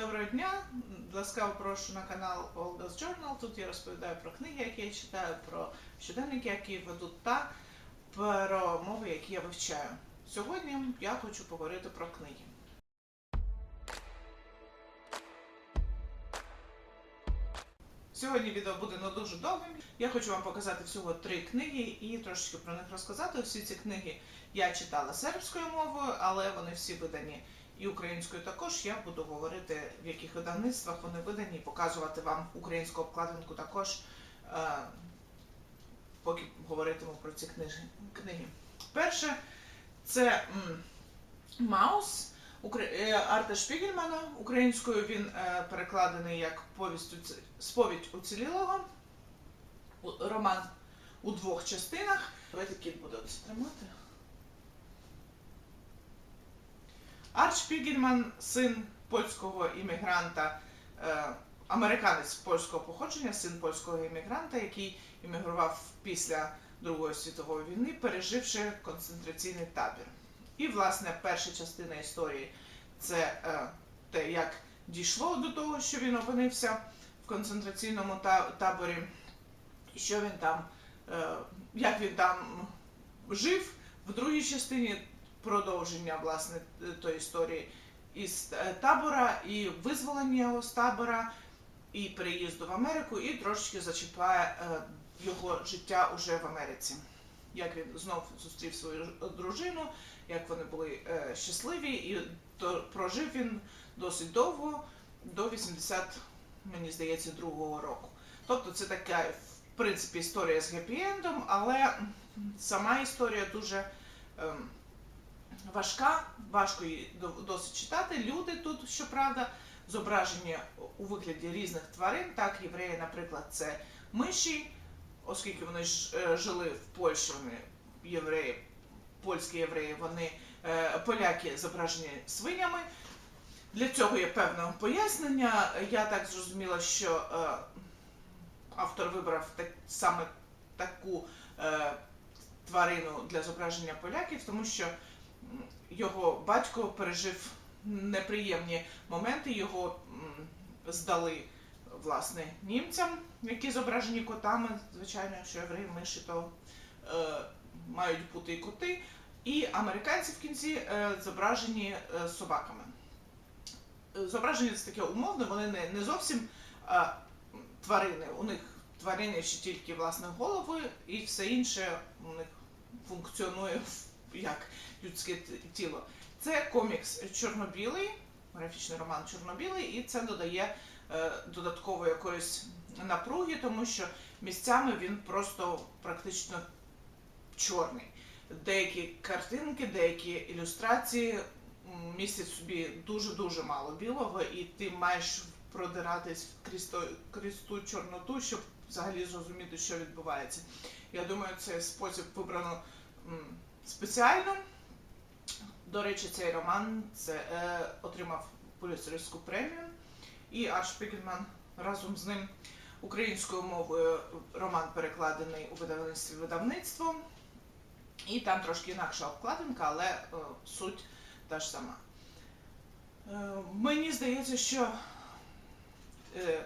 Доброго дня! Ласкаво прошу на канал Olga's Journal. Тут я розповідаю про книги, які я читаю, про щоденники, які веду, та про мови, які я вивчаю. Сьогодні я хочу поговорити про книги. Сьогодні відео буде не дуже довгим. Я хочу вам показати всього три книги і трошечки про них розказати. Всі ці книги я читала сербською мовою, але вони всі видані і українською також. Я буду говорити, в яких видавництвах вони видані, показувати вам українську обкладинку також, е, поки говоритиму про ці книги. Перше, це Маус. Е, Арта Шпігельмана. Українською він е, перекладений як сповідь уцілілого. Роман у двох частинах. Давайте кіт буде тримати. Арт Шпігельман, син польського іммігранта, е, американець польського походження, син польського іммігранта, який іммігрував після Другої світової війни, переживши концентраційний табір. І, власне, перша частина історії це е, те, як дійшло до того, що він опинився в концентраційному таборі, що він там, е, як він там жив. В другій частині продовження власне тої історії із е, табора, і визволення його з табора, і переїзду в Америку, і трошечки зачіпає е, його життя уже в Америці. Як він знов зустрів свою дружину, як вони були е, щасливі, і то прожив він досить довго, до 80, мені здається, другого року. Тобто це така, в принципі, історія з гепі-ендом, але сама історія дуже ем, важка, важко її досить читати. Люди тут, щоправда, зображені у вигляді різних тварин. Так, євреї, наприклад, це миші, оскільки вони ж е, жили в Польщі, вони євреї, польські євреї, вони е, поляки зображені свинями. Для цього є певне пояснення. Я так зрозуміла, що е, автор вибрав так, саме таку тварину для зображення поляків, тому що його батько пережив неприємні моменти, його здали власне німцям, які зображені котами. Звичайно, якщо євреї миші, то е, мають бути і коти. І американці в кінці е, зображені е, собаками. Зображення це таке умовне, вони не, не зовсім е, тварини. У них тварини ще тільки власне голови, і все інше у них функціонує в- як людське тіло. Це комікс чорно-білий, графічний роман чорно-білий, і це додає е, додаткової якоїсь напруги, тому що місцями він просто практично чорний. Деякі картинки, деякі ілюстрації містять собі дуже-дуже мало білого, і ти маєш продиратись крізь, то- крізь ту чорноту, щоб взагалі зрозуміти, що відбувається. Я думаю, цей спосіб вибрано спеціально. До речі, цей роман це, е, отримав Пуліцерівську премію, і Арт Шпігельман разом з ним українською мовою роман перекладений у видавництві видавництво. І там трошки інакша обкладинка, але е, суть та ж сама. Е, мені здається, що е,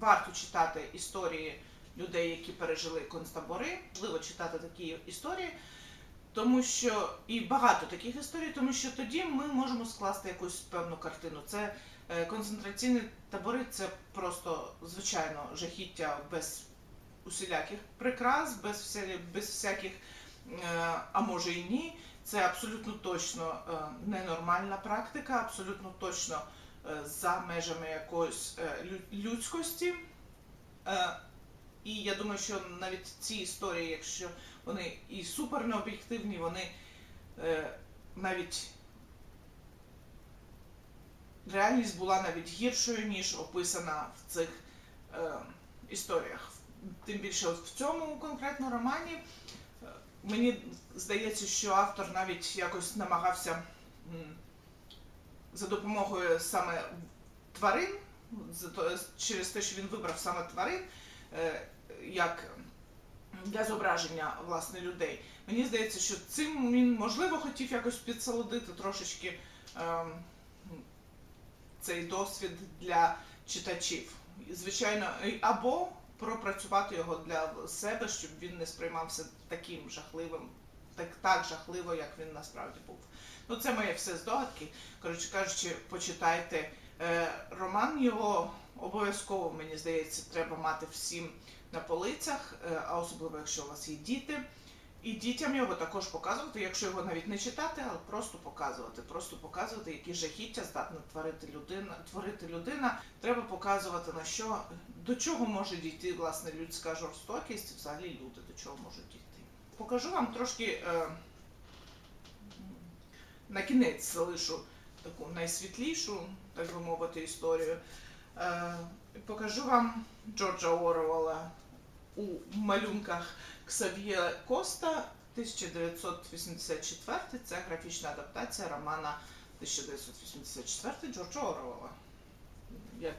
варто читати історії людей, які пережили концтабори. Важливо читати такі історії, тому що і багато таких історій, тому що тоді ми можемо скласти якусь певну картину. Це е, концентраційні табори, це просто звичайно жахіття без усіляких прикрас, без, вся, без всяких, е, а може і ні. Це абсолютно точно е, ненормальна практика, абсолютно точно за межами якоїсь людськості. І я думаю, що навіть ці історії, якщо вони і супер необ'єктивні, вони е, навіть реальність була навіть гіршою, ніж описана в цих е, історіях. Тим більше в цьому конкретно романі е, мені здається, що автор навіть якось намагався м, за допомогою саме тварин, за через те, що він вибрав саме тварин, е, як для зображення власне людей. Мені здається, що цим він можливо хотів якось підсолодити трошечки ем, цей досвід для читачів. Звичайно, або пропрацювати його для себе, щоб він не сприймався таким жахливим, так, так жахливо, як він насправді був. Ну, це моє все здогадки. Коротше кажучи, почитайте е, роман його обов'язково, мені здається, треба мати всім на полицях, е, а особливо якщо у вас є діти. І дітям його також показувати, якщо його навіть не читати, але просто показувати. Просто показувати, які жахіття здатна творити людина. Творити людина. Треба показувати на що до чого може дійти власне людська жорстокість, взагалі люди до чого можуть дійти. Покажу вам трошки е, на кінець залишу таку найсвітлішу, так би мовити, історію. Е, покажу вам Джорджа Оруелла у малюнках Ксав'є Коста 1984. Це графічна адаптація романа 1984 Джорджа Оруелла. Як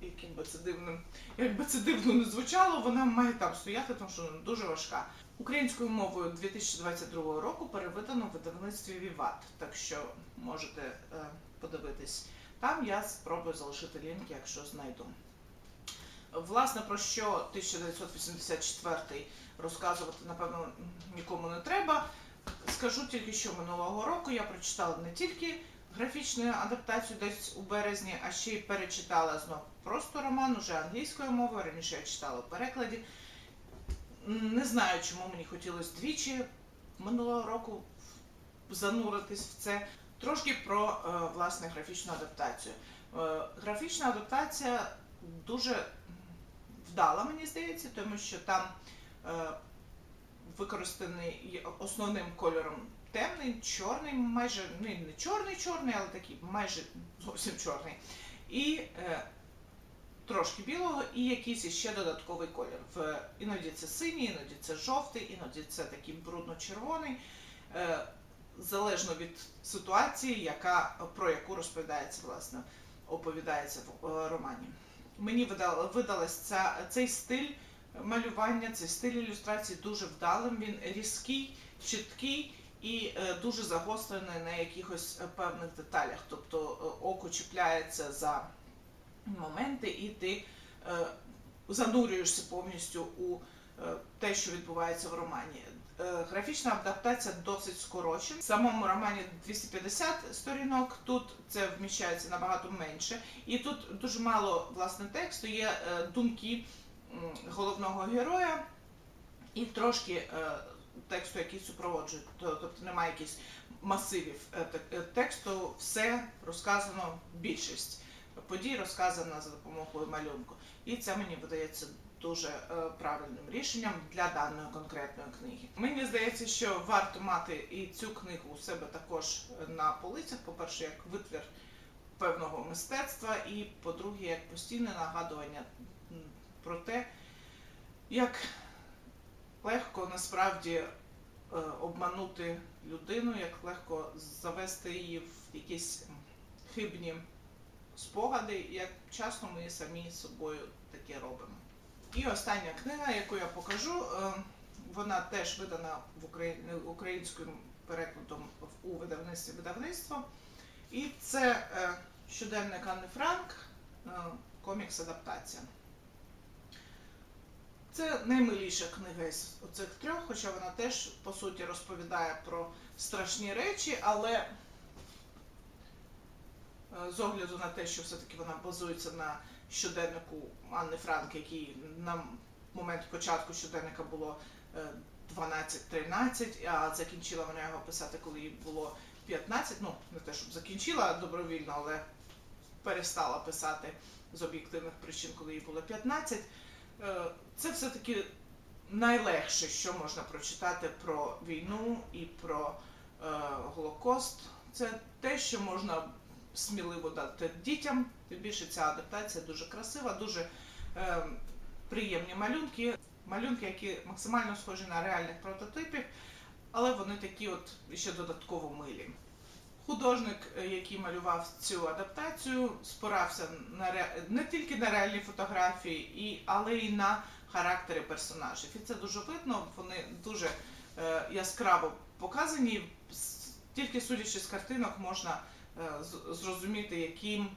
яким би це дивним, як би це дивно не звучало, вона має там стояти, тому що вона дуже важка. Українською мовою 2022 року перевидано в видавництві Віват, так що можете е, подивитись там. Я спробую залишити лінк, якщо знайду. Власне, про що 1984 розказувати, напевно, нікому не треба. Скажу тільки, що минулого року я прочитала не тільки графічну адаптацію десь у березні, а ще й перечитала знов просто роман уже англійською мовою. Раніше я читала в перекладі. Не знаю, чому мені хотілося двічі минулого року зануритись в це. Трошки про е, власне графічну адаптацію. Е, графічна адаптація дуже вдала, мені здається, тому що там е, використаний основним кольором темний, чорний, майже ну, не чорний чорний, але такий майже зовсім чорний. І е, трошки білого, і якийсь іще додатковий колір. В, іноді це синій, іноді це жовтий, іноді це такий брудно-червоний. Е, залежно від ситуації, яка, про яку розповідається, власне, оповідається в романі. Мені видала, ця, цей стиль малювання, цей стиль ілюстрації дуже вдалим. Він різкий, чіткий і е, дуже загострений на якихось е, певних деталях. Тобто е, око чіпляється за моменти, і ти занурюєшся повністю у те, що відбувається в романі. Е, Графічна адаптація досить скорочена. В самому романі 250 сторінок, тут це вміщається набагато менше. І тут дуже мало власне тексту, є е, думки головного героя і трошки е, тексту, який супроводжує. Тобто немає якихось масивів тек- тексту, все розказано більшість подій розказана за допомогою малюнку. І це мені видається дуже е, правильним рішенням для даної конкретної книги. Мені здається, що варто мати і цю книгу у себе також на полицях. По-перше, як витвір певного мистецтва, і по-друге, як постійне нагадування про те, як легко насправді е, обманути людину, як легко завести її в якісь хибні спогади, як часто ми самі собою таке робимо. І остання книга, яку я покажу, е, вона теж видана в Україні українським перекладом у видавництві видавництво. І це е, щоденник Анни Франк, е, комікс-адаптація. Це наймиліша книга із оцих трьох, хоча вона теж по суті розповідає про страшні речі, але з огляду на те, що все-таки вона базується на щоденнику Анни Франк, який на момент початку щоденника було е, 12-13, а закінчила вона його писати, коли їй було 15. Ну, не те, щоб закінчила добровільно, але перестала писати з об'єктивних причин, коли їй було 15. Е, Це все-таки найлегше, що можна прочитати про війну і про е, Голокост. Це те, що можна сміливо дати дітям. Тим більше ця адаптація дуже красива, дуже е, приємні малюнки. Малюнки, які максимально схожі на реальних прототипів, але вони такі от ще додатково милі. Художник, е, який малював цю адаптацію, спирався на ре... не тільки на реальні фотографії, і... але й на характери персонажів. І це дуже видно, вони дуже е, яскраво показані. Тільки судячи з картинок, можна зрозуміти, яким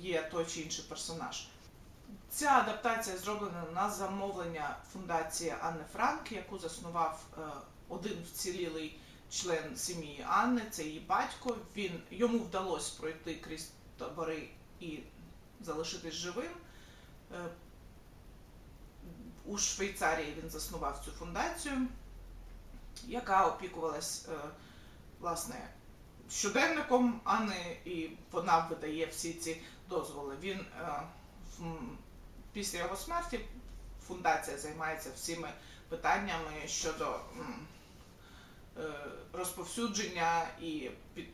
є той чи інший персонаж. Ця адаптація зроблена на замовлення фундації Анни Франк, яку заснував е, один вцілілий член сім'ї Анни, це її батько. Він йому вдалося пройти крізь табори і залишитись живим. Е, У Швейцарії він заснував цю фундацію, яка опікувалась е, власне щоденником Анни, і вона видає всі ці дозволи. Він е, після його смерті фундація займається всіми питаннями щодо е, розповсюдження і під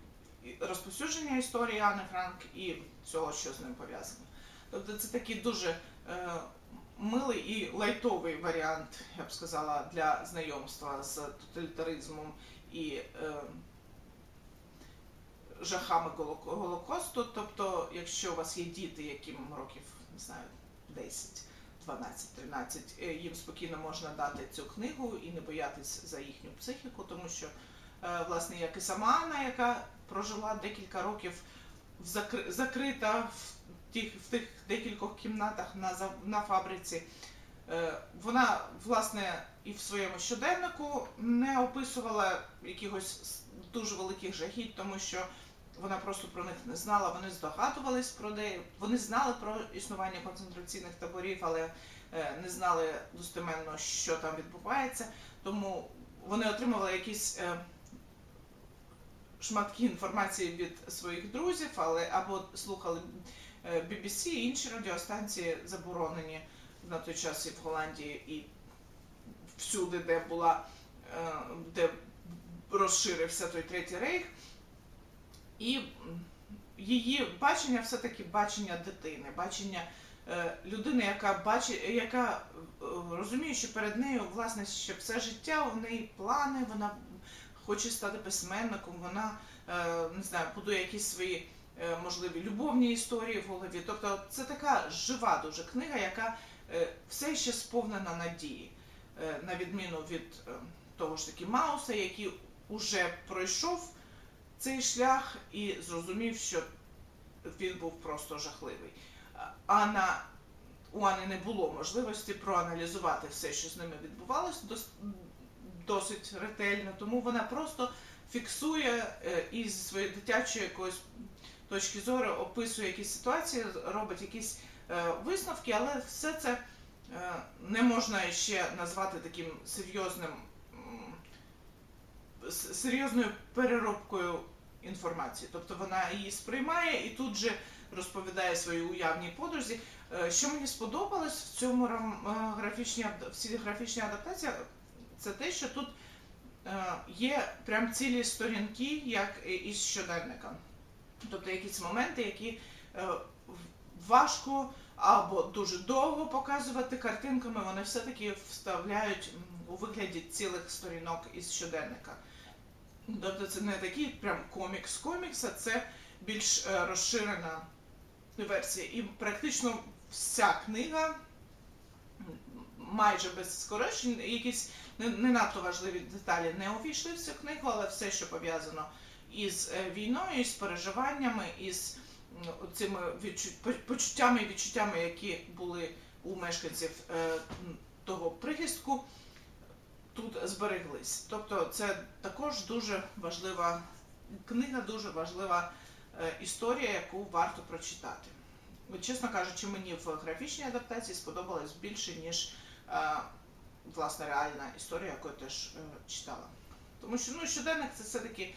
розповсюдження історії Анни Франк і всього, що з ним пов'язано. Тобто це такий дуже е, милий і лайтовий варіант, я б сказала, для знайомства з тоталітаризмом і е, жахами Голоко- Голокосту. Тобто, якщо у вас є діти, яким років, не знаю, 10, 12, 13, е, їм спокійно можна дати цю книгу і не боятись за їхню психіку, тому що, е, власне, як і сама Анна, яка прожила декілька років в закри- закрита в тих, в тих декількох кімнатах на, на фабриці, е, вона, власне, і в своєму щоденнику не описувала якихось дуже великих жахіть, тому що вона просто про них не знала, вони здогадувались про неї, вони знали про існування концентраційних таборів, але е, не знали достеменно, що там відбувається. Тому вони отримували якісь е, шматки інформації від своїх друзів, але або слухали е, BBC, інші радіостанції заборонені на той час і в Голландії, і всюди, де була, е, де розширився той третій рейх. І її бачення все-таки бачення дитини, бачення е, людини, яка бачить, яка е, розуміє, що перед нею власне ще все життя, у неї плани, вона хоче стати письменником, вона е, не знаю, будує якісь свої можливі любовні історії в голові. Тобто це така жива дуже книга, яка все ще сповнена надії, на відміну від того ж таки Мауса, який уже пройшов цей шлях і зрозумів, що він був просто жахливий. А на у Ани не було можливості проаналізувати все, що з ними відбувалося, дос- досить ретельно, тому вона просто фіксує е, і зі своєї дитячої якоїсь точки зору описує якісь ситуації, робить якісь е, висновки, але все це е, не можна ще назвати таким серйозним серйозною переробкою інформації. Тобто вона її сприймає і тут же розповідає свої уявні подрузі. Е, Що мені сподобалось в цьому е, графічній графічній адаптації, це те, що тут е, є прям цілі сторінки, як із щоденника. Тобто якісь моменти, які важко або дуже довго показувати картинками, вони все-таки вставляють у вигляді цілих сторінок із щоденника. Тобто це не такий прям комікс комікса, це більш е, розширена версія. І практично вся книга майже без скорочень, якісь не, не надто важливі деталі не увійшли в цю книгу, але все, що пов'язано із е, війною, із переживаннями, із цими відчу- по- почуттями і відчуттями, які були у мешканців е, того прихистку, тут збереглись. Тобто це також дуже важлива книга, дуже важлива е, історія, яку варто прочитати. Чесно кажучи, мені в графічній адаптації сподобалось більше, ніж е, власне реальна історія, яку я теж е, читала. Тому що ну, щоденник це все-таки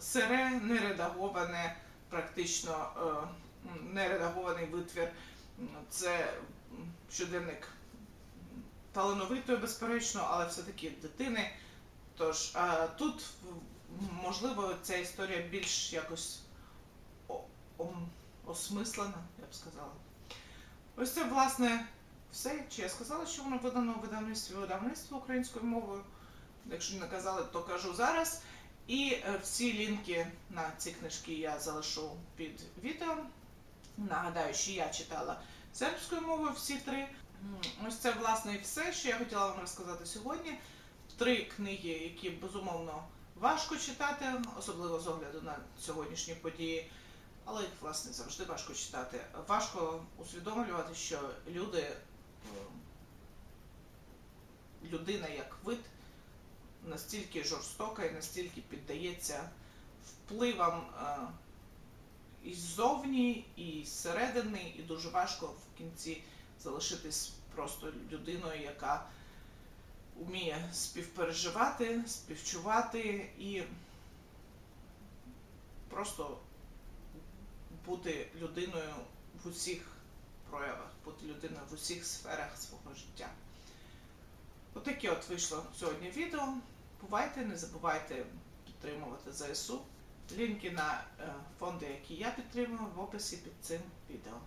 сире, нередаговане, практично нередагований витвір. Це щоденник талановитої, безперечно, але все-таки дитини. Тож тут можливо ця історія більш якось осмислена, я б сказала. Ось це, власне, все. Чи я сказала, що воно видано у видавництві видавництво українською мовою? Якщо не казали, то кажу зараз. І е, всі лінки на ці книжки я залишу під відео. Нагадаю, що я читала сербською мовою всі три. Ось це власне і все, що я хотіла вам розказати сьогодні. Три книги, які безумовно важко читати, особливо з огляду на сьогоднішні події. Але їх, власне, завжди важко читати. Важко усвідомлювати, що люди, людина як вид, настільки жорстока і настільки піддається впливам е, і ззовні, і зсередини, і дуже важко в кінці залишитись просто людиною, яка вміє співпереживати, співчувати і просто бути людиною в усіх проявах, бути людиною в усіх сферах свого життя. Отаке от вийшло сьогодні відео. Бувайте, не забувайте підтримувати ЗСУ. Лінки на е, фонди, які я підтримую, в описі під цим відео.